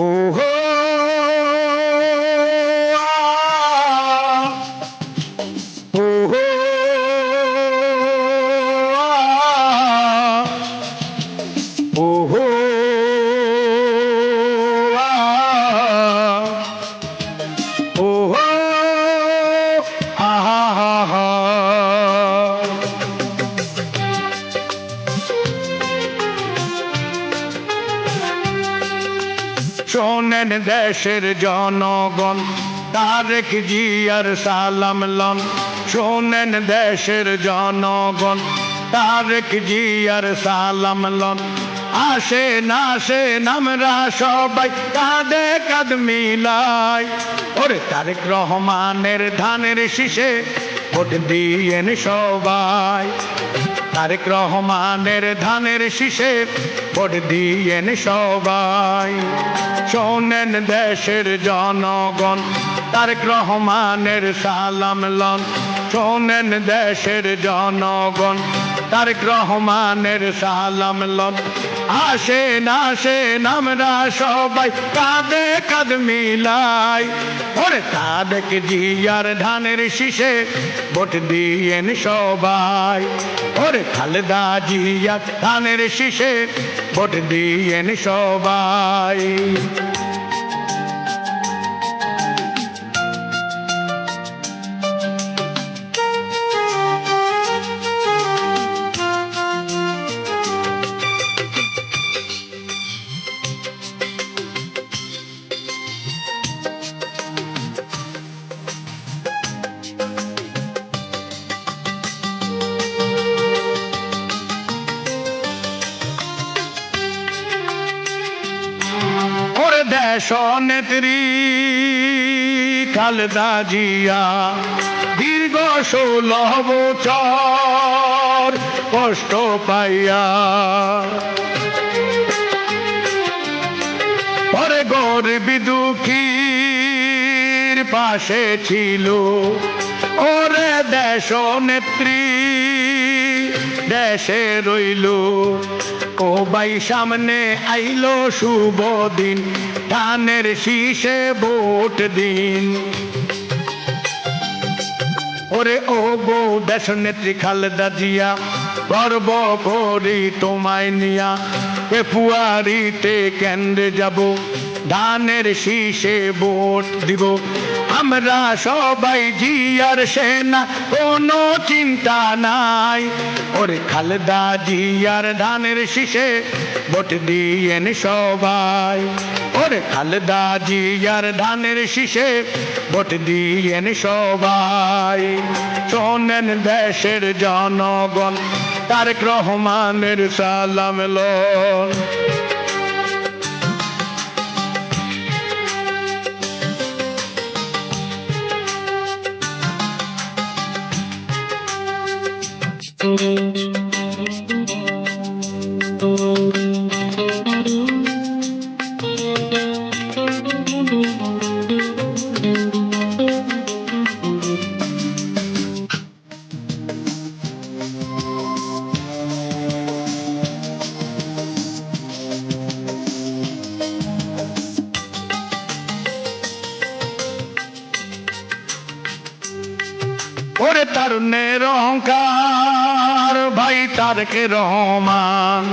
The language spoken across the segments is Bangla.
ও শোনেন দেশের জনগণ, তারেক জিয়ার সালাম লন। শোনেন দেশের জনগণ, তারেক জিয়ার সালাম লন। আসে না আসে আমরা সবাই কাঁদে কাঁদ মিলাই। ওরে তারেক রহমানের ধানের শীষে ভোট দিয়েন সবাই। তারেক রহমানের ধানের শীষে ভোট দিয়েন সবাই। শোনেন দেশের জনগণ তারেক রহমানের সালাম লন। শোনেন দেশের জনগণ তারেক রহমানের সালাম লন। আসেন আসেন আমরা সবাই, কাঁদে, কাঁদ মিলাই। ওরে দেখে জিয়ার ধানের শীষে ভোট দিয়েন সবাই। ওরে খালেদা জিয়ার ধানের শীষে ভোট দিয়েন সবাই। নেত্রী খালেদা জিয়া, দীর্ঘ ষোলহ বছর কষ্ট পাইয়া। পরে গরিবি দুঃখীর পাশে ছিল, ওরে দেশ নেত্রী দেশে রইল। ও বাই সামনে আইলো শুভ দিন, ধানের শীষে ভোট দিন। ওরে ও গো, দেশ নেত্রী খালেদা জিয়া, গর্ব করি তোমায় নিয়া ফেব্রুয়ারিতে কেন্দ্রে যাব। ধানের শীষে ভোট দিব। আমরা সবাই জিয়ার সেনা, কোনো চিন্তা নাই। ওরে খালেদা জিয়ার ধানের শীষে ভোট দিয়েন সবাই। ওরে খালেদা জিয়ার ধানের শীষে ভোট দিয়েন সবাই। শোনেন দেশের জনগণ, তারেক রহমানের সালাম লন। Musik ওরে তারুণের অহংকার, ভাই তারকে রহমান?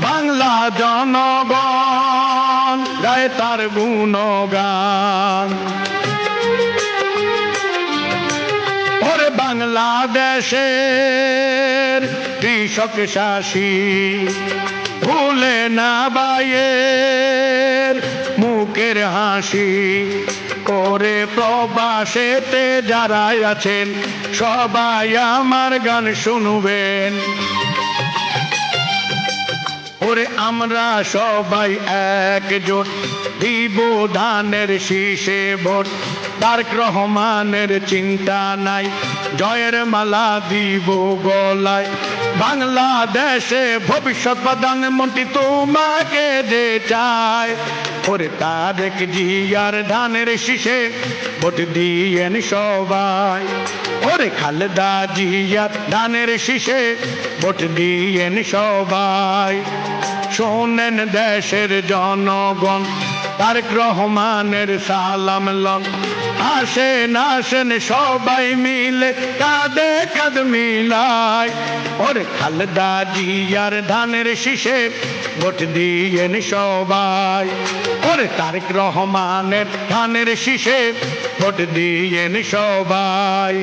বাংলা জনগণ, গায়ে তার গুণগান। ওরে বাংলাদেশের কৃষক শাসী ভুলে না বাইয়ের মুখের হাসি। করে প্রবাসেতে যারা আছেন সবাই আমার গান শুনবেন। ওরে আমরা সবাই একজোট। দিব ধানের শীষে ভোট। তারক রহমানের চিন্তা নাই। জয়ের মালা দিব গলায়। বাংলাদেশে ভবিষ্যৎ প্রধানমন্ত্রী তোমাকে যে চায়। ওরে তারেক জিয়ার ধানের শীষে ভোট দিয়েন সবাই। ওরে খালেদা জিয়া ধানের শীষে ভোট দিয়েন সবাই। শোনেন দেশের জনগণ তারেক রহমানের সালাম লন। আসেন আসেন সবাই মিলে, কাঁদে, কাঁদ মিলায়। ওরে খালেদা জিয়ার ধানের শীষে ভোট দিয়েন সবাই। ওরে তারেক রহমানের ধানের শীষে ভোট দিয়েন সবাই।